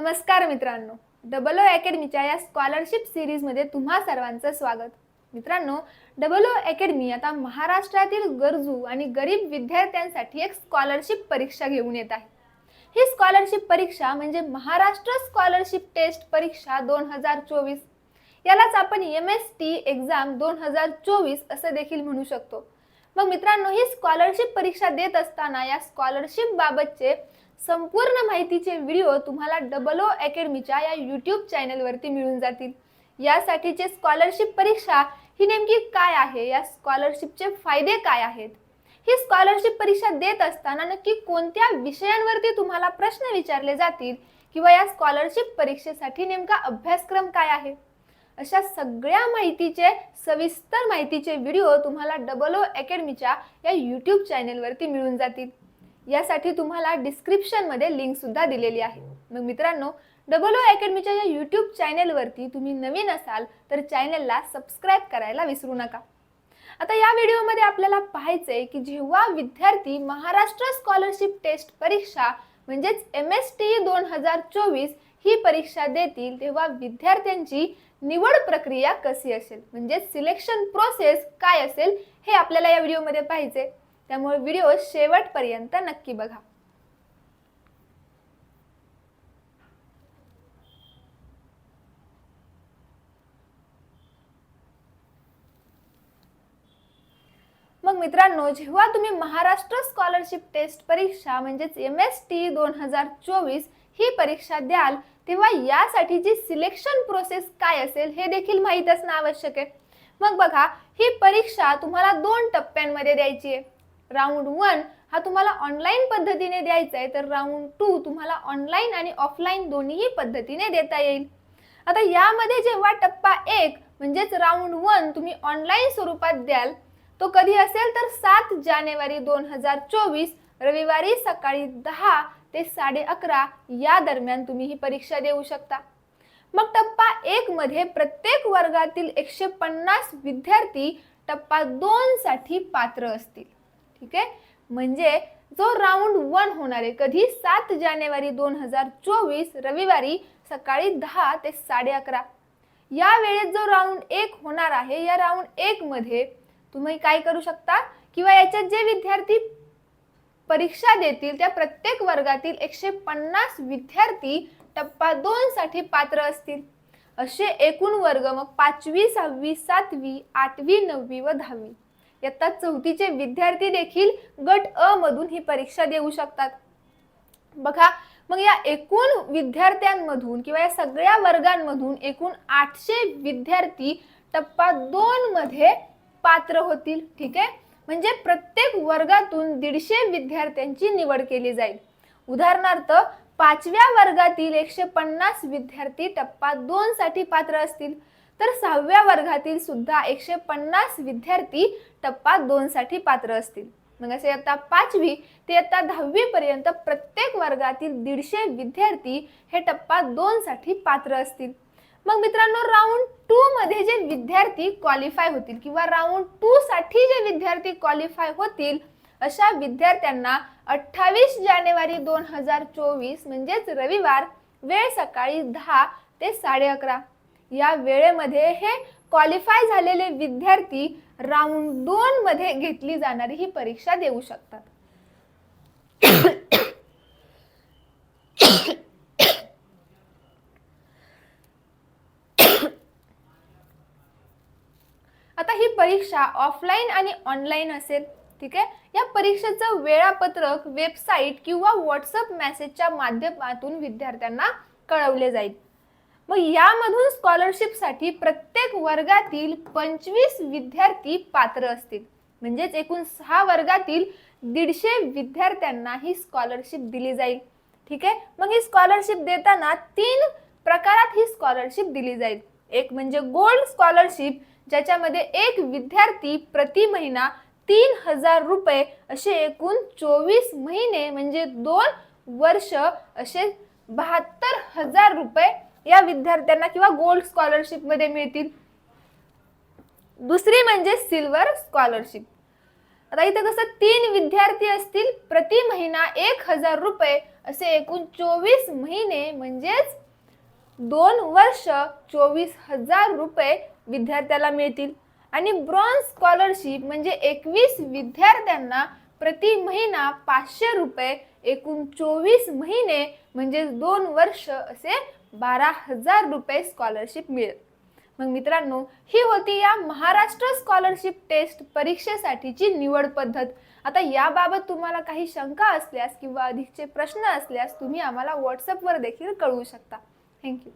नमस्कार मित्रांनो. Double O अकॅडमीच्या या स्कॉलरशिप सिरीजमध्ये तुम्हा सर्वांचं स्वागत. मित्रांनो डबल ओ अकॅडमी आता महाराष्ट्रातील गरजू आणि गरीब विद्यार्थ्यांसाठी एक स्कॉलरशिप परीक्षा घेऊन येत आहे. ही स्कॉलरशिप परीक्षा म्हणजे महाराष्ट्र स्कॉलरशिप टेस्ट परीक्षा दोन हजार चोवीस. यालाच आपण एम एस टी एक्झाम दोन हजार चोवीस असं देखील म्हणू शकतो. मग मित्रांनो ही स्कॉलरशिप परीक्षा देत असताना या स्कॉलरशिप बाबतचे संपूर्ण माहितीचे व्हिडिओ तुम्हाला डबल ओ अकॅडमीच्या या यूट्यूब चॅनलवरती मिळून जातील. यासाठीचे स्कॉलरशिप परीक्षा ही नेमकी काय आहे? या स्कॉलरशिपचे फायदे काय आहेत? ही स्कॉलरशिप परीक्षा देत असताना नक्की कोणत्या विषयांवरती तुम्हाला प्रश्न विचारले जातील? किंवा या स्कॉलरशिप परीक्षेसाठी नेमका अभ्यासक्रम काय आहे? अशा सगळ्या माहितीचे सविस्तर माहितीचे व्हिडिओ तुम्हाला डबल ओ अकॅडमीच्या या यूट्यूब चॅनेलवरती मिळून जातील. यासाठी तुम्हाला डिस्क्रिप्शनमध्ये लिंक सुद्धा दिलेली आहे. मग मित्रांनो डबल ओ अकॅडमीच्या या यूट्यूब चॅनेलवरती तुम्ही नवीन असाल तर चॅनेलला सबस्क्राईब करायला विसरू नका. आता या व्हिडिओमध्ये आपल्याला पाहायचंय की जेव्हा विद्यार्थी महाराष्ट्र स्कॉलरशिप टेस्ट परीक्षा म्हणजेच एम एस टी दोन हजार चोवीस ही परीक्षा देतील तेव्हा विद्यार्थ्यांची निवड प्रक्रिया कशी असेल? म्हणजेच सिलेक्शन प्रोसेस काय असेल हे आपल्याला या व्हिडिओमध्ये पाहिजे त्यामुळे व्हिडिओ शेवटपर्यंत नक्की बघा. मग मित्रांनो जेव्हा तुम्ही महाराष्ट्र स्कॉलरशिप टेस्ट परीक्षा म्हणजेच एम एस टी दोन हजार चोवीस ही परीक्षा द्याल तेव्हा यासाठीची सिलेक्शन प्रोसेस काय असेल हे देखील माहीत असणं आवश्यक आहे. मग बघा ही परीक्षा तुम्हाला दोन टप्प्यांमध्ये द्यायची आहे. राऊंड वन हा तुम्हाला ऑनलाईन पद्धतीने द्यायचा आहे तर राऊंड टू तुम्हाला ऑनलाईन आणि ऑफलाईन दोन्हीही पद्धतीने देता येईल. आता यामध्ये जेव्हा टप्पा एक म्हणजेच राऊंड वन तुम्ही ऑनलाईन स्वरूपात द्याल तो कधी असेल तर सात जानेवारी दोन हजार चोवीस रविवारी सकाळी दहा ते साडे अकरा या दरम्यान तुम्ही ही परीक्षा देऊ शकता. मग टप्पा एक मध्ये प्रत्येक वर्गातील एकशे पन्नास विद्यार्थी टप्पा दोन साठी पात्र असतील. ठीक आहे? म्हणजे जो राऊंड वन होणार आहे कधी सात जानेवारी दोन हजार चोवीस रविवारी सकाळी दहा ते साडे अकरा. या वेळेत जो राऊंड एक होणार आहे या राऊंड एक मध्ये तुम्ही काय करू शकता? किंवा याच्यात जे विद्यार्थी परीक्षा देतील त्या प्रत्येक वर्गातील एकशे पन्नास विद्यार्थी टप्पा दोन साठी पात्र असतील. असे एकूण वर्ग मग पाचवी सहावी सातवी आठवी नववी व दहावी. इयत्ता चौथीचे विद्यार्थी देखील गट अ मधून ही परीक्षा देऊ शकतात. बघा मग या एकूण विद्यार्थ्यांमधून किंवा या सगळ्या वर्गांमधून एकूण आठशे विद्यार्थी टप्पा दोन मध्ये पात्र होतील ठीक आहे? म्हणजे प्रत्येक वर्गातून दीडशे विद्यार्थ्यांची निवड केली जाईल. उदाहरणार्थ पाचव्या वर्गातील एकशे पन्नास विद्यार्थी टप्पा दोन साठी पात्र असतील. तर सहाव्या वर्गातील सुद्धा एकशे पन्नास विद्यार्थी टप्पा दोन साठी पात्र असतील. मग असे आता पाचवी ते आता दहावी पर्यंत प्रत्येक वर्गातील दीडशे विद्यार्थी हे टप्पा दोन साठी पात्र असतील. मग मित्रांनो राऊंड टू मध्ये जे विद्यार्थी क्वालिफाय होतील किंवा राऊंड टू साठी जे विद्यार्थी क्वालिफाय होतील अशा विद्यार्थ्यांना अठ्ठावीस जानेवारी दोन हजार चोवीस म्हणजेच रविवार वेळ सकाळी दहा ते साडे अकरा. या वेळेमध्ये हे क्वालिफाय झालेले विद्यार्थी राऊंड दोन मध्ये घेतली जाणारी ही परीक्षा देऊ शकतात. आता ही परीक्षा ऑफलाईन आणि ऑनलाईन असेल ठीक आहे? या परीक्षेचं वेळापत्रक वेबसाईट किंवा व्हॉट्सअप मेसेजच्या माध्यमातून विद्यार्थ्यांना कळवले जाईल. मग यामधून स्कॉलरशिपसाठी प्रत्येक वर्गातील पंचवीस विद्यार्थी पात्र असतील. म्हणजेच एकूण सहा वर्गातील दीडशे विद्यार्थ्यांना ही स्कॉलरशिप दिली जाईल. ठीक आहे? मग ही स्कॉलरशिप देताना तीन प्रकारात ही स्कॉलरशिप दिली जाईल. एक म्हणजे गोल्ड स्कॉलरशिप ज्याच्यामध्ये एक विद्यार्थी प्रति महिना तीन हजार रुपये असे एकूण चोवीस महिने म्हणजे दोन वर्ष असे बहात्तर हजार रुपये या विद्यार्थ्यांना किंवा गोल्ड स्कॉलरशिपमध्ये मिळतील. दुसरी म्हणजे सिल्वर स्कॉलरशिप आता इथं कसं तीन विद्यार्थी असतील प्रति महिना एक हजार रुपये असे एकूण चोवीस महिने म्हणजेच दोन वर्ष चोवीस हजार रुपये विद्यार्थ्याला मिळतील. आणि ब्रॉन्झ स्कॉलरशिप म्हणजे एकवीस विद्यार्थ्यांना प्रति महिना पाचशे रुपये एकूण चोवीस महिने म्हणजे दोन वर्ष असे बारा हजार रुपये स्कॉलरशिप मिळेल. मग मित्रांनो ही होती या महाराष्ट्र स्कॉलरशिप टेस्ट परीक्षेसाठीची निवड पद्धत. आता याबाबत तुम्हाला काही शंका असल्यास किंवा अधिकचे प्रश्न असल्यास तुम्ही आम्हाला व्हॉट्सअपवर देखील कळवू शकता. थँक्यू